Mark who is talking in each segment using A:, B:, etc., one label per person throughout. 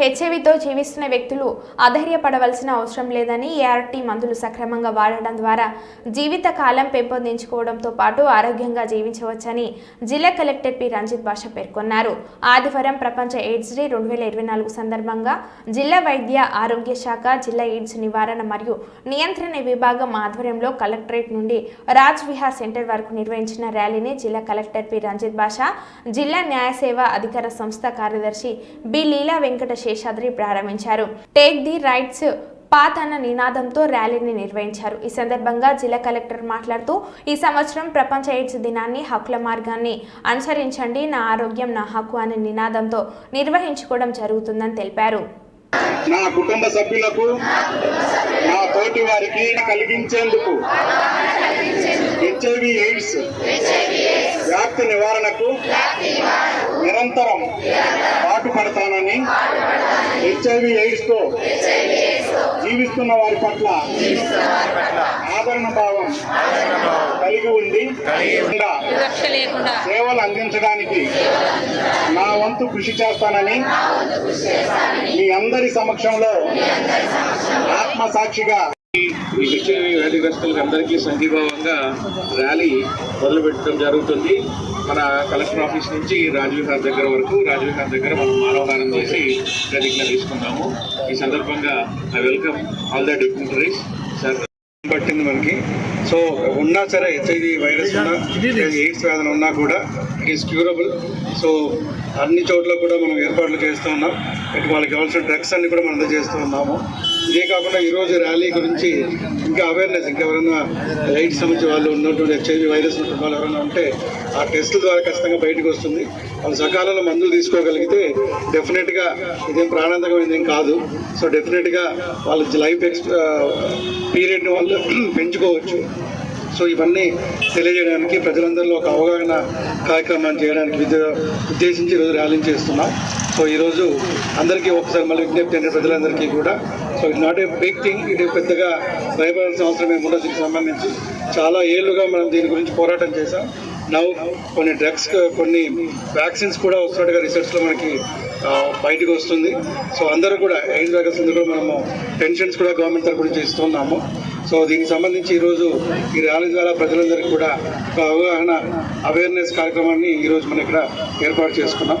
A: హెచ్ఐవితో జీవిస్తున్న వ్యక్తులు అధైర్యపడవలసిన అవసరం లేదని ఏఆర్టీ మందులు సక్రమంగా వాడడం ద్వారా జీవిత కాలం పెంపొందించుకోవడంతో పాటు ఆరోగ్యంగా జీవించవచ్చని జిల్లా కలెక్టర్ పి. రంజిత్ భాష పేర్కొన్నారు. ఆదివారం ప్రపంచ ఎయిడ్స్ డే రెండు వేల ఇరవై నాలుగు సందర్భంగా జిల్లా వైద్య ఆరోగ్య శాఖ జిల్లా ఎయిడ్స్ నివారణ మరియు నియంత్రణ విభాగం ఆధ్వర్యంలో కలెక్టరేట్ నుండి రాజ్ విహార్ సెంటర్ వరకు నిర్వహించిన ర్యాలీని జిల్లా కలెక్టర్ పి. రంజిత్ భాష జిల్లా న్యాయ సేవ అధికార సంస్థ కార్యదర్శి బి. లీలా వెంకట శేషాద్రి ప్రారంభించారు. టేక్ ది రైట్స్ పాత్ అన్న నినాదంతో ర్యాలీని నిర్వహించారు. ఈ సందర్భంగా జిల్లా కలెక్టర్ మాట్లాడుతూ ఈ సంవత్సరం ప్రపంచ ఎయిడ్స్ దినాన్ని హక్కుల మార్గాన్ని అనుసరించండి నా ఆరోగ్యం నా హక్కు అనే నినాదంతో నిర్వహించుకోవడం జరుగుతుందని తెలిపారు.
B: నా కుటుంబ సభ్యులకు నా తోటి వారికి కలిగించేందుకు హెచ్ఐవి ఎయిడ్స్ వ్యాప్తి నివారణకు నిరంతరం పాటుపడతానని హెచ్ఐవి ఎయిడ్స్తో జీవిస్తున్న వారి పట్ల ఆదరణ భావం కలిగి ఉండి సేవలు అందించడానికి నా వంతు కృషి చేస్తానని మీ అందరి సమక్షంలో ఆత్మసాక్షిగా
C: ఈ హెచ్ఐవి వ్యాధిగ్రస్తులకు అందరికీ సంఘీభావంగా ర్యాలీ మొదలుపెట్టడం జరుగుతుంది. మన కలెక్టర్ ఆఫీస్ నుంచి రాజవిహార్ దగ్గర వరకు రాజవిహార్ దగ్గర మనం మానవహారం చేసి ప్రతిజ్ఞ తీసుకున్నాము ఈ సందర్భంగా I welcome all the dignitaries sir
D: పట్టింది మనకి. సో ఉన్నా సరే హెచ్ఐవి వైరస్ ఉన్నా ఎయిడ్స్ వ్యాధులు ఉన్నా కూడా ఇట్ ఈస్ క్యూరబుల్ సో అన్ని చోట్ల కూడా మనం ఏర్పాట్లు చేస్తూ ఉన్నాం. ఇటు వాళ్ళకి కావాల్సిన డ్రగ్స్ అన్ని కూడా మనం అందజేస్తూ ఉన్నాము. ఇదే కాకుండా ఈరోజు ర్యాలీ గురించి ఇంకా అవేర్నెస్ ఇంకా ఎవరైనా లైట్ సంబంధించి వాళ్ళు ఉన్నటువంటి హెచ్ఐవి వైరస్ వాళ్ళు ఎవరైనా ఉంటే ఆ టెస్టుల ద్వారా ఖచ్చితంగా బయటకు వస్తుంది. వాళ్ళు సకాలంలో మందులు తీసుకోగలిగితే డెఫినెట్గా ఇదేం ప్రాణాంతకమైనది ఏం కాదు. సో డెఫినెట్గా వాళ్ళ లైఫ్ ఎక్స్ పీరియడ్ని వాళ్ళు పెంచుకోవచ్చు. సో ఇవన్నీ తెలియజేయడానికి ప్రజలందరిలో ఒక అవగాహన కార్యక్రమాన్ని చేయడానికి విద్య ఉద్దేశించి ఈరోజు ర్యాలీని చేస్తున్నాం. సో ఈరోజు అందరికీ ఒకసారి మళ్ళీ విజ్ఞప్తి అంటే ప్రజలందరికీ కూడా. So it not a big thing ఇది పెద్దగా భయపడాల్సిన అవసరం ఏమి ఉండదు దీనికి సంబంధించి. చాలా ఏళ్ళుగా మనం దీని గురించి పోరాటం చేశాం. నవ్వు కొన్ని డ్రగ్స్ కొన్ని వ్యాక్సిన్స్ కూడా వస్తున్నట్టుగా రీసెర్చ్లో మనకి బయటకు వస్తుంది. సో అందరూ కూడా ఎయిడ్స్ వ్యాక్సిన్ కూడా మనము పెన్షన్స్ కూడా గవర్నమెంట్ తరపు నుంచి ఇస్తున్నాము. సో దీనికి సంబంధించి ఈరోజు ఈ ర్యాలీ ద్వారా ప్రజలందరికీ కూడా ఒక అవగాహన అవేర్నెస్ కార్యక్రమాన్ని ఈరోజు మనం ఇక్కడ ఏర్పాటు చేసుకున్నాం.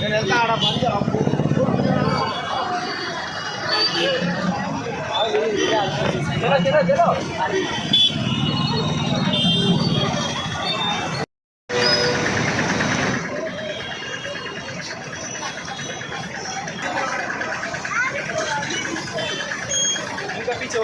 E: నేను వెళ్తా ఆడ మంది చలో చలో చలో ఇంకా పీచే